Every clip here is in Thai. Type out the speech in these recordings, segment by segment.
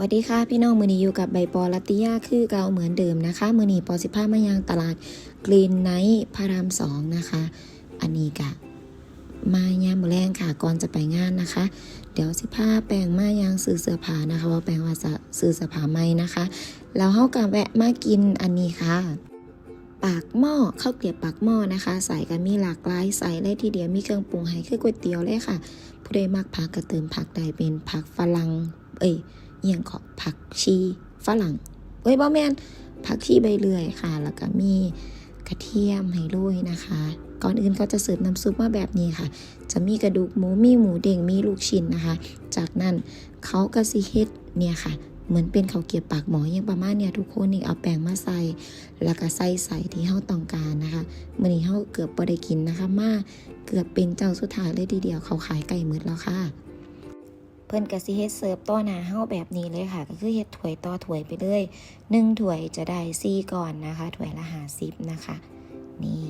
สวัสดีค่ะพี่น้องมือนีอยู่กับใบปอลัตติยาคือเก่าเหมือนเดิมนะคะ มือนีปอสิบผ้ามายังตลาดกรีนไนท์พระรามสองนะคะ อันนี้กะมายามมือแรงค่ะก่อนจะไปงานนะคะ เดี๋ยวสิบผ้าแปลงมายังซื้อเสื้อผ้านะคะว่าแปลงว่าจะซื้อเสื้อผ้าใหมนะคะ แล้วเฮากับแวะมากินอันนี้ค่ะ ปากหม้อข้าวเกรียบปากหม้อนะคะ ใส่กันมีหลากหลายใส่ได้ทีเดียวมีเครื่องปรุงให้คือก๋วยเตี๋ยวเลยค่ะ ผู้ใดมักผักก็เติมผักได้เป็นผักฝรั่งเอ้ย เอียงขอผักชีฝรั่งเอ้ยบอแมนผักชีใบเลื่อยค่ะ แล้วก็มีกระเทียมให้โรยนะคะ ก่อนอื่นก็จะเสิร์ฟน้ำซุปมาแบบนี้ค่ะ จะมีกระดูกหมูมีหมูเด้งมีลูกชิ้นนะคะ จากนั้นเขาก็สิเฮ็ดเนี่ยค่ะ เหมือนเป็นเขาเกรียบปากหมอย่างประมาณเนี่ยทุกคนนี่เอาแป้งมาใส่ แล้วก็ใส่ใส่ที่เฮาต้องการนะคะมื้อนี้เฮาเกือบบ่ได้กินนะคะ มาเกือบเป็นเจ้าสุดท้ายเลยทีเดียวเขาขายไก่หมืดแล้วค่ะ เพิ่นก็สิเฮ็ดเสิร์ฟต่อหน้าเฮาแบบนี้เลยค่ะ ก็คือเฮ็ดถ้วยต่อถ้วยไปเลยหนึ่งถ้วยจะได้สี่ก่อนนะคะถ้วยละห้าสิบนะคะ นี่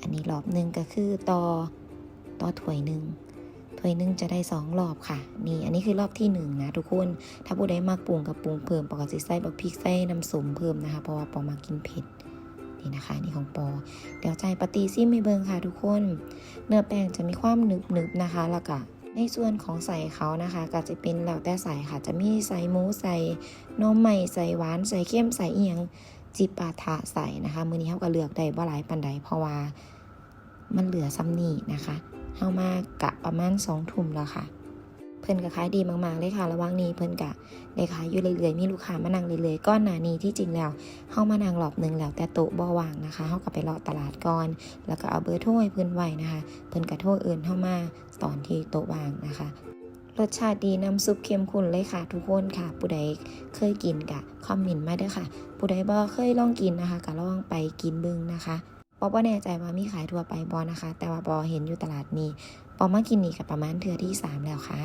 อันนี้รอบหนึ่งก็คือต่อต่อถ้วยหนึ่งถ้วยหนึ่งจะได้สองรอบค่ะ นี่อันนี้คือรอบที่หนึ่งนะทุกคน ถ้าผู้ใดมากปรุงกับปรุงเพิ่มปกติใส่บักพริกใส่น้ำสมเพิ่มนะคะ เพราะว่าปอมากินเผ็ดนี่นะคะนี่ของปอ เดี๋ยวใจปฏิซิมให้เบิงค่ะทุกคน เนื้อแป้งจะมีความหนึบๆนะคะ แล้วก็ ในส่วนของใส่เขานะคะก็จะเป็นแล้วแต่ใส่ค่ะ จะมีใส่หมูใส่นมใหม่ใส่หวานใส่เข้มใส่เอียงจิปาถะใส่นะคะมือนี้เขาก็เลือกได้บ่หลายปันใดเพราะว่ามันเหลือซ้ำนี่นะคะเข้ามากะประมาณสองทุ่มแล้วค่ะ เพิ่นก็ขายดีมากๆเลยค่ะ ระหว่างนี้เพิ่นกะได้ขายอยู่เรื่อยๆมีลูกค้ามานั่งเรื่อยๆก้อนหนานี้ที่จริงแล้วเฮามานั่งรอบหนึ่งแล้วแต่โต๊ะบ่ว่างนะคะเฮาก็ไปรอตลาดก่อน แล้วก็เอาเบอร์โทรให้เพิ่นไว้นะคะ เพิ่นก็โทรเอื่นเข้ามาตอนที่โต๊ะว่างนะคะรสชาติดีน้ำซุปเข้มข้นเลยค่ะ ทุกคนค่ะ ผู้ใดเคยกินกะคอมเมนต์มาเด้อค่ะ ผู้ใดบ่เคยลองกินนะคะก็ลองไปกินเบิ่งนะคะ ปอบ่แน่ใจว่ามีขายทั่วไปบ่นะคะ แต่ว่าปอเห็นอยู่ตลาดนี้ปอมากินนี่ก็ประมาณเทื่อที่สามแล้วค่ะ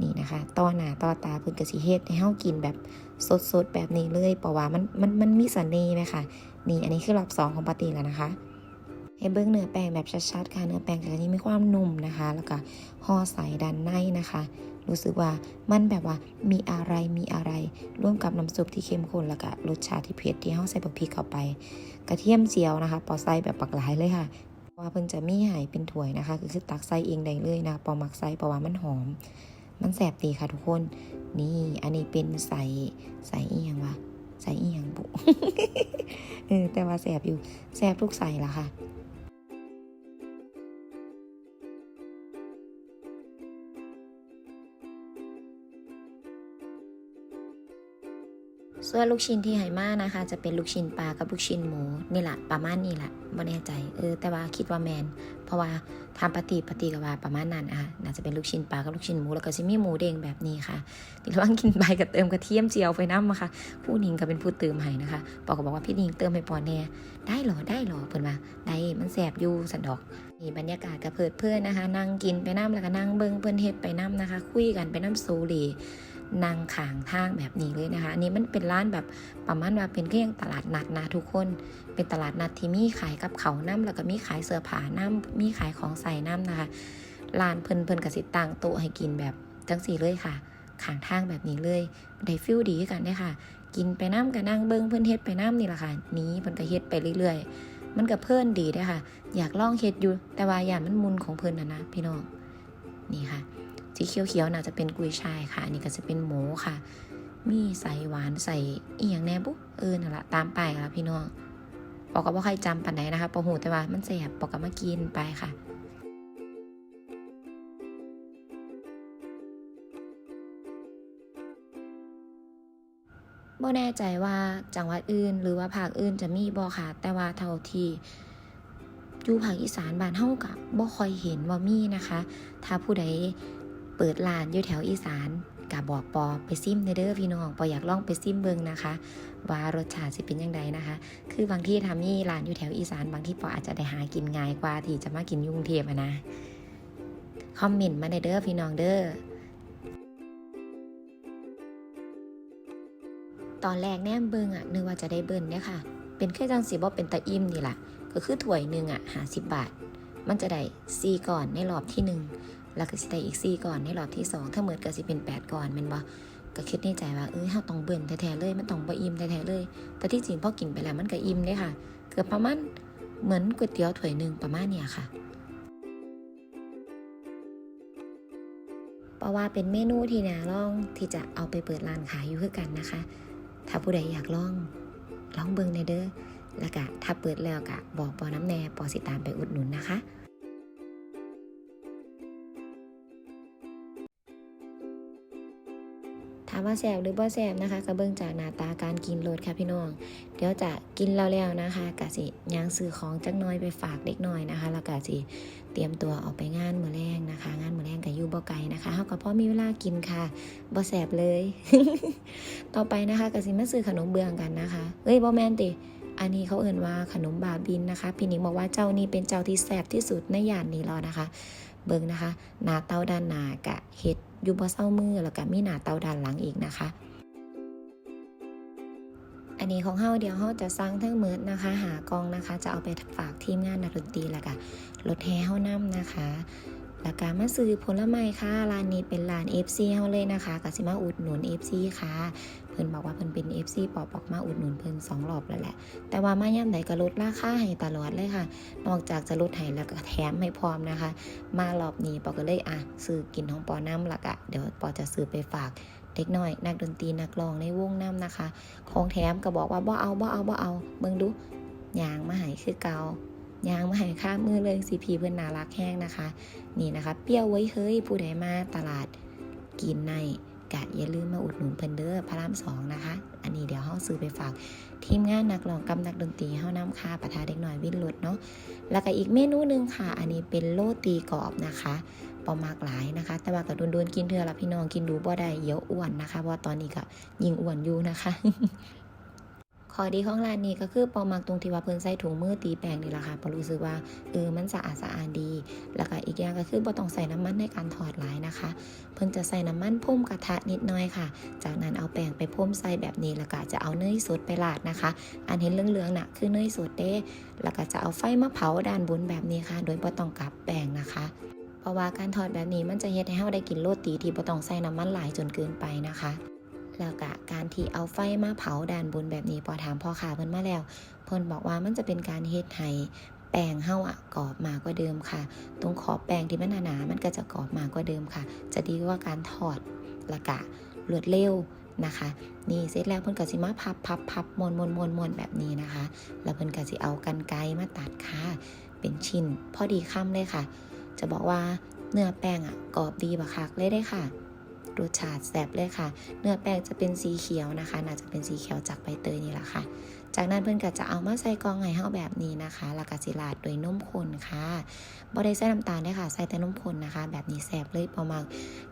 นี่นะคะต่อหนาต่อตาเพิ่นก็สิเฮ็ดให้เฮากินแบบสดๆแบบนี้เลยเพราะว่ามันมันมันมีเสน่ห์ไหมคะนี่อันนี้คือรอบสองของปาตีแล้วนะคะให้เบิ้งเนื้อแป้งแบบชัดๆค่ะเนื้อแป้งจะมีความนุ่มนะคะ แล้วก็ห่อใสด้านในนะคะ รู้สึกว่ามันแบบว่ามีอะไรมีอะไร ร่วมกับน้ำซุปที่เข้มข้นแล้วก็รสชาติที่เผ็ดที่เฮาใส่บักพริกเข้าไป กระเทียมเจียวนะคะปอใส่แบบปักหลายเลยค่ะว่าเพิ่นจะมีหายเป็นถ้วยนะคะก็คือตักใส่เองได้เลยนะปอมักใส่เพราะว่ามันหอม มันแสบดีค่ะทุกคน นี่อันนี้เป็นใส่ใส่อีหยังวะใส่อีหยังบุเออแต่ว่าแสบอยู่แสบทุกใส่ละค่ะ ส่วนลูกชิ้นที่ไหมานะคะ จะเป็นลูกชิ้นปลากับลูกชิ้นหมูนี่แหละประมาณนี้แหละไม่แน่ใจเออแต่ว่าคิดว่าแมน เพราะว่าทำปฏิปฏิกับว่าประมาณนั้นอะน่าจะเป็นลูกชิ้นปลากับลูกชิ้นหมูแล้วก็จะมีหมูเด้งแบบนี้ค่ะที่ระหว่างกินไปกับเติมกระเทียมเจียวไปน้ำมาค่ะผู้นิงก็เป็นผู้เติมให้นะคะปอก็บอกว่าพี่นิงเติมให้ปอแน่ได้หรอได้หรอเพิ่นว่าได้มันแสบอยู่สันดอกนี่บรรยากาศกระเพิดเพื่อนนะคะนั่งกินไปน้ำแล้วก็นั่งเบิ้งเพื่อนเฮ็ดไปน้ำนะคะ คุยกันไปน้ำโซเล นางขางทางแบบนี้เลยนะคะอันนี้มันเป็นร้านแบบประมาณว่าเป็นเรื่องตลาดนัดนะทุกคน เป็นตลาดนัดที่มีขายกับเขาน้ำแล้วก็มีขายเสื้อผ้าน้ำมีขายของใส่น้ำนะคะร้านเพิ่นเพิ่นกสิตังโต๊ะให้กินแบบจังสี่เลยค่ะขางทางแบบนี้เลยได้ฟิลดีกันได้ค่ะ กินไปน้ำกับนั่งเบิ้งเพิ่นเฮ็ดไปน้ำนี่แหละค่ะนี้เพิ่นก็เฮ็ดไปเรื่อยๆ มันก็เพิ่นดีได้ค่ะ อยากลองเฮ็ดอยู่แต่ว่าอย่ามันมุนของเพิ่นนะนะพี่น้องนี่ค่ะ สีเขียวๆน่าจะเป็นกุยช่ายค่ะ อันนี้ก็จะเป็นหมูค่ะ มีใส่หวานใส่อีหยังแน่บุ๊เออนั่นละตามไปค่ะพี่น้องปอกก็บ่ใครจำปันไหนนะคะปอหูแต่ว่ามันแสบปอกก็มากินไปค่ะบ่แน่ใจว่าจังหวัดอื่น หรือว่าภาคอื่นจะมีบ่ค่ะ แต่ว่าเท่าที่อยู่ภาคอีสานบ้านเฮากับบ่ค่อยเห็นว่ามีนะคะ ถ้าผู้ใด เปิดร้านอยู่แถวอีสานกับบอกปอไปซิมในเด้อพี่น้องปออยากลองไปซิมเบิงนะคะ ว่ารสชาติสิเป็นยังไงนะคะ คือบางที่ทำนี่ร้านอยู่แถวอีสาน บางที่ปออาจจะได้หากินง่ายกว่าที่จะมากินยุ่งเทพอะนะคอมเมนต์มาได้เด้อพี่น้องเด้อตอนแรกแนมเบิงอะนึกว่าจะได้เบิ้ลเนี่ยค่ะ เป็นแค่จังสีบ่เป็นตะอิ่มนี่แหละก็คือถ้วยหนึ่งอะหาสิบบาท มันจะได้ซีก่อนในรอบที่หนึ่ง แล้วก็สิได้อีก4ก่อนในรอบที่ 2 ถ้าเหมือนก็สิเป็น8ก่อนแม่นบ่ก็คิดในใจว่าเอ้ยเฮาต้องเบิ่นแท้ๆเลย มันต้องบ่อิ่มแท้ๆเลย แต่ที่จริงพอกินไปแล้วมันก็อิ่มเด้ค่ะ เกือบประมาณเหมือนก๋วยเตี๋ยวถ้วยหนึ่งประมาณเนี่ยค่ะเพราะว่าเป็นเมนูที่น่าลองที่จะเอาไปเปิดร้านขายอยู่คือกันนะคะ ถ้าผู้ใดอยากลองลองเบิ่งในเด้อแล้วก็ถ้าเปิดแล้วก็บอกปอน้ำแน่ปอสิตามไปอุดหนุนนะคะามว่าแสบหรือบ่แสบนะคะก็เบิ่งจากหน้าตาการกินโลดค่ะพี่น้อง เดี๋ยวจะกินแล้วแล้วนะคะกะสิย่างซื้อของจักน้อยไปฝากเด็กน้อยนะคะ แล้วก็สิเตรียมตัวออกไปงานมือแรงนะคะ งานมือแรงก็อยู่บ่ไกลนะคะเฮาก็พอมีเวลากินค่ะบ่แสบเลย ต่อไปนะคะก็สิมาซื้อขนมเบืองกันนะคะเอ้ยบ่แมนติอันนี้เขาเอ่นว่าขนมบาบินนะคะ พี่นิงบอกว่าเจ้านี้เป็นเจ้าที่แซ่บที่สุดในย่านนี้แล้วนะคะ เบิ่งนะคะ หน้าเต้าด้านหน้ากะเฮ็ดอยู่บ่เศร้ามือแล้วก็มีหน้าเต้าด้านหลังอีกนะคะ อันนี้ของเฮาเดี๋ยวเฮาจะสั่งทั้งหมดนะคะ หากองนะคะ จะเอาไปฝากทีมงานนักดนตรีแล้วก็รถแห่เฮานํนะคะแล้วก็มาซื้อผลไม้ค่ะร้านนี้เป็นร้าน FC เฮาเลยนะคะก็สิมาอุดหนุน FC ค่ะ เพิ่นบอกว่าเพิ่นเป็น FC ปอบออกมาอุดหนุนเพิ่นสองรอบแล้วแหละ แต่ว่ามาย่ำใดก็ลดราคาให้ตลอดเลยค่ะ นอกจากจะลดให้แล้วก็แถมให้พร้อมนะคะ มารอบนี้ปอก็เลยอะซื้อกินของปอน้ำละกะเดี๋ยวปอจะซื้อไปฝากเด็กน้อย นักดนตรีนักร้องในวงน้ำนะคะ ของแถมก็บอกว่าบ่เอาบ่เอาบ่เอาเบิ่งดูยางมาให้คือเกายางมาให้ค่ามือเลยสีพีเพื่อนน่ารักแห้งนะคะ นี่นะคะ เปรี้ยวไว้เฮ้ยผู้ใดมาตลาดกินใน กะอย่าลืมมาอุดหนุนเพิ่นเด้อพระรามสองนะคะ อันนี้เดี๋ยวเฮาซื้อไปฝาก ทีมงานนักร้องกำนักดนตรีเฮาน้ำค่าประทาเด็กหน่อยวิ่นรถเนาะแล้วก็อีกเมนูหนึ่งค่ะ อันนี้เป็นโรตีกรอบนะคะปอมากหลายนะคะ แต่ว่าก็โดนๆกินเถอะละพี่น้องกินดูบ่ได้เยอะอ้วนนะคะเพราะตอนนี้ก็ยิงอ้วนอยู่นะคะ ข้อดีของร้านนี้ก็คือปอมักตรงที่ว่าเพิ่นใส่ถุงมือตีแป้งนี่แหละค่ะปอรู้สึกว่าเออมันสะอาดสะอาดดี แล้วก็อีกอย่างก็คือบ่ต้องใส่น้ำมันในการทอดหลายนะคะ เพิ่นจะใส่น้ำมันพุ่มกระทะนิดหน้อยค่ะ จากนั้นเอาแป้งไปพุ่มใส่แบบนี้แล้วก็จะเอาเนยสดไปราดนะคะ อันเห็นเหลืองๆน่ะคือเนยสดเด้แล้วก็จะเอาไฟมาเผาด้านบนแบบนี้ค่ะ โดยบ่ต้องกลับแป้งนะคะเพราะว่าการทอดแบบนี้มันจะเฮ็ดให้เราได้กินโรตีที่บ่ต้องใส่น้ำมันหลายจนเกินไปนะคะ แล้วก็การที่เอาไฟมาเผาด้านบนแบบนี้พอถามพ่อค้าเพิ่นมาแล้ว เพิ่นบอกว่ามันจะเป็นการเฮ็ดให้แป้งเฮาอะกรอบมากกว่าเดิมค่ะ ตรงขอบแป้งที่มันหนาๆมันก็จะกรอบมากกว่าเดิมค่ะ จะดีกว่าการทอดล้วก็รวดเร็วนะคะ นี่เสร็จแล้วเพิ่นก็สิมาพับพับพับมวนมวนมวนมวนแบบนี้นะคะ แล้วเพิ่นก็สิเอากันไกมาตัดค่ะ เป็นชิ้นพอดีคำเลยค่ะ จะบอกว่าเนื้อแป้งอะกรอบดีบักคักเลยได้ค่ะ รสชาติแซ่บเลยค่ะ เนื้อแป้งจะเป็นสีเขียวนะคะ น่าจะเป็นสีเขียวจากใบเตยนี่แหละค่ะ จากนั้นเพื่อนก็จะเอามาใส่กรองไห้เฮาแบบนี้นะคะแล้วก็สิลาดโดวยนมข้นค่ะบ่ได้ใส่น้ำตาลด้วยค่ะ ใส่แต่นมข้นนะคะ แบบนี้แซ่บเลยประมาณ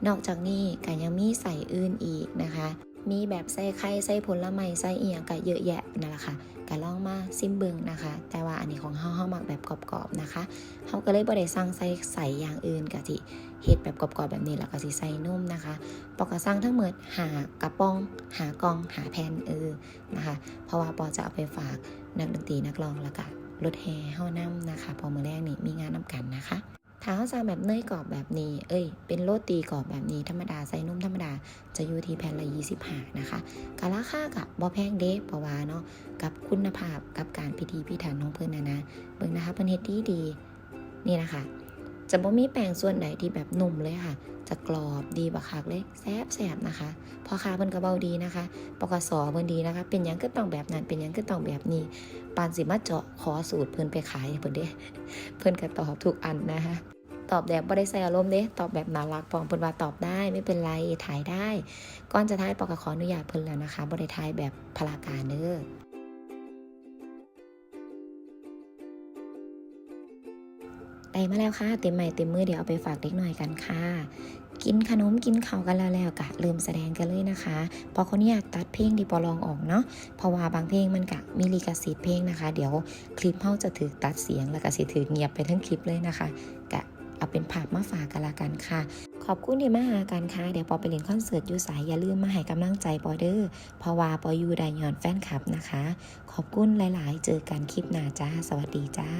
นอกจากนี้ก็ยังมีใส่อื่นอีกนะคะ มีแบบใส่ไข่ใส่ผลไม้ใส่เอียงก็เยอะแยะนั่นแหละค่ะก็ลองมาซิมเบิงนะคะ แต่ว่าอันนี้ของเฮาเฮามักแบบกรอบๆนะคะเฮาก็เลยบ่ได้สั่งใส่ใส่อย่างอื่นก็สิเฮ็ดแบบกรอบๆแบบนี้แล้วก็สิใส่นมนะคะปอกกระสั่งทั้งหมดหากระป๋อง หากองหาแผ่นเออนะคะ เพราะว่าปอจะเอาไปฝากนักดนตรีนักร้องแล้วก็รถแห่เฮานํนะคะ พอมื้อแรกนี่มีงานนํกันนะคะ ถ้าเขาสั่งแบบเนยกรอบแบบนี้ เอ้ย เป็นโรตีกรอบแบบนี้ธรรมดาใส่นุ่มธรรมดาจะอยู่ที่แผ่นละ25นะคะกะราคากับบ่แพงเด้เพราะวาเนาะกับคุณภาพกับการพิธีพิถันของเพิ่นนะนะเบิ่งนะคะเพิ่นเฮ็ดดีดีนี่นะคะจะบ่มีแป้งส่วนไหนที่แบบนุ่มเลยค่ะ จะกรอบดีบักคักเลยแซบแซบนะคะพอคาเพิ่นก็เบาดีนะคะปกสอเพิ่นดีนะคะ เป็นยังก็ต้องแบบนั้น เป็นยังก็ต้องแบบนี้ ปานสิมาเจาะขอสูตรเพิ่นไปขายเพิ่นเด้ เพิ่นก็ตอบทุกอันนะคะ ตอบแบบบ่ได้ใส่อารมณ์เด้ตอบแบบน่ารักปองเพิ่นว่าตอบได้ไม่เป็นไรถ่ายได้ ก่อนจะถ่ายปอกขออนุญาตเพิ่นแล้วนะคะบ่ได้ถ่ายแบบพลาการเด้อได้มาแล้วค่ะ เต็มใหม่เต็มมือเดี๋ยวเอาไปฝากเด็กหน่อยกันค่ะ กินขนมกินข้าวกันแล้วแล้วกะลืมแสดงกันเลยนะคะเพอคนนี้อยตัดเพลงที่ปอลองออกเนาะเพราะว่าบางเพลงมันกะมีลิขสิทธิ์เพลงนะคะ เดี๋ยวคลิปเฮาจะถือตัดเสียงแล้วก็สิถือเงียบไปทั้งคลิปเลยนะคะกะ เอาเป็นภาพมาฝากกันละกันค่ะ ขอบคุณที่มาหากันค่ะ เดี๋ยวปอไปเล่นคอนเสิร์ตอยูสายอย่าลืมมาให้กำลังใจปอเดอร์เพราะว่าปออยู่ได้ย้อนแฟนคลับนะคะ ขอบคุณหลาย ๆ เจอกันคลิปหน้าจ้า สวัสดีจ้า